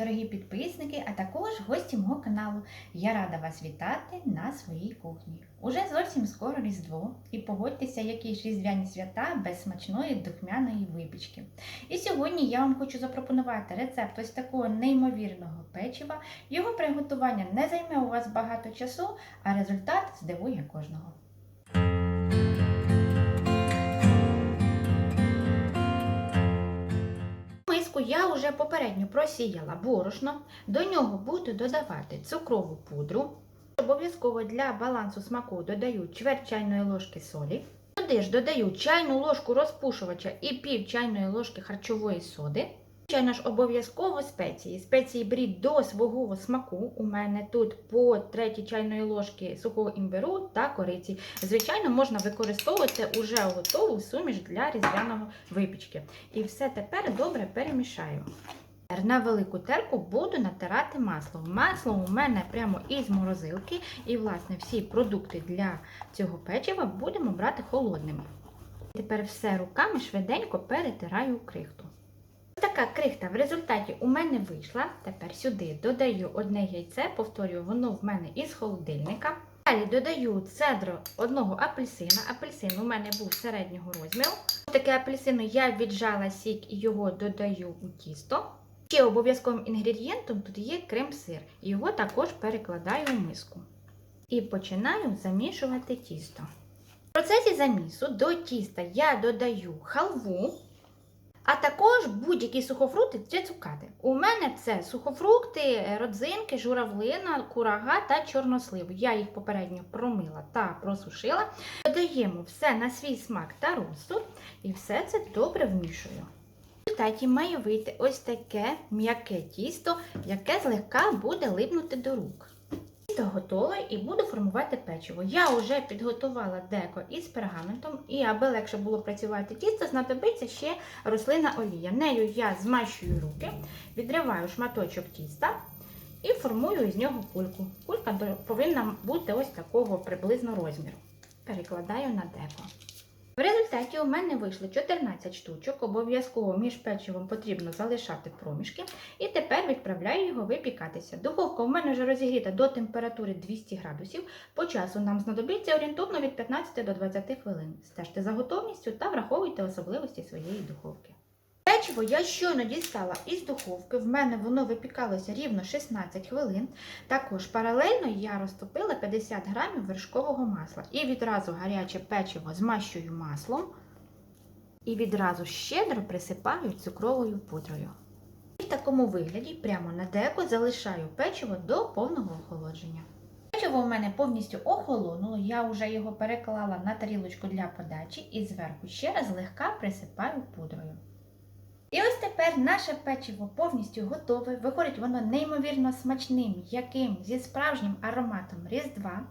дорогі підписники, а також гості мого каналу. Я рада вас вітати на своїй кухні. Уже зовсім скоро Різдво, і погодьтеся, які ж різдвяні свята без смачної духмяної випічки. І сьогодні я вам хочу запропонувати рецепт ось такого неймовірного печива. Його приготування не займе у вас багато часу, а результат здивує кожного. Я вже попередньо просіяла борошно, до нього буду додавати цукрову пудру. Обов'язково для балансу смаку додаю чверть чайної ложки солі. Туди ж додаю чайну ложку розпушувача і пів чайної ложки харчової соди. Звичайно ж, обов'язково спеції. Спеції беріть до свого смаку. У мене тут по третій чайної ложки сухого імбиру та кориці. Звичайно, можна використовувати уже готову суміш для різдвяного випічки. І все тепер добре перемішаю. На велику терку буду натирати масло. Масло у мене прямо із морозилки, і, власне, всі продукти для цього печива будемо брати холодними. Тепер все руками швиденько перетираю крихту. Така крихта в результаті у мене вийшла. Тепер сюди додаю одне яйце, повторюю, воно в мене із холодильника. Далі додаю цедру одного апельсина. Апельсин у мене був середнього розміру. Таке апельсину я віджала сік і його додаю у тісто. Ще обов'язковим інгредієнтом тут є крем-сир. Його також перекладаю у миску. І починаю замішувати тісто. В процесі замісу до тіста я додаю халву, а також будь-які сухофрукти чи цукати. У мене це сухофрукти, родзинки, журавлина, курага та чорнослив. Я їх попередньо промила та просушила. Додаємо все на свій смак та розсуд і все це добре вмішую. В результаті має вийти ось таке м'яке тісто, яке злегка буде липнути до рук. Тісто готове і буду формувати печиво. Я вже підготувала деко із пергаментом, і аби легше було працювати тісто, знадобиться ще рослина олія. Нею я змащую руки, відриваю шматочок тіста і формую із нього кульку. Кулька повинна бути ось такого приблизно розміру. Перекладаю на деко. В результаті у мене вийшло 14 штучок. Обов'язково між печивом потрібно залишати проміжки. І тепер відправляю його випікатися. Духовка у мене вже розігріта до температури 200 градусів. По часу нам знадобиться орієнтовно від 15 до 20 хвилин. Стежте за готовністю та враховуйте особливості своєї духовки. Печиво я щойно дістала із духовки. В мене воно випікалося рівно 16 хвилин. Також паралельно я розтопила 50 грамів вершкового масла. І відразу гаряче печиво змащую маслом. І відразу щедро присипаю цукровою пудрою. І в такому вигляді прямо на деко залишаю печиво до повного охолодження. Печиво у мене повністю охолонуло, я вже його переклала на тарілочку для подачі і зверху ще раз легка присипаю пудрою. І ось тепер наше печиво повністю готове. Виходить воно неймовірно смачним, яким зі справжнім ароматом Різдва.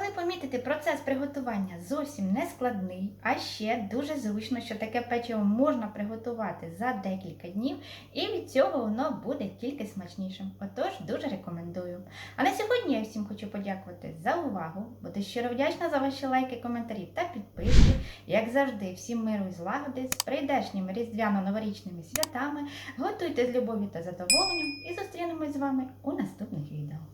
Могли помітити, процес приготування зовсім не складний, а ще дуже зручно, що таке печиво можна приготувати за декілька днів, і від цього воно буде тільки смачнішим. Отож, дуже рекомендую. А на сьогодні я всім хочу подякувати за увагу. Буду щиро вдячна за ваші лайки, коментарі та підписки. Як завжди, всім миру і злагоди з прийдешніми різдвяно-новорічними святами. Готуйте з любов'ю та задоволенням і зустрінемось з вами у наступних відео.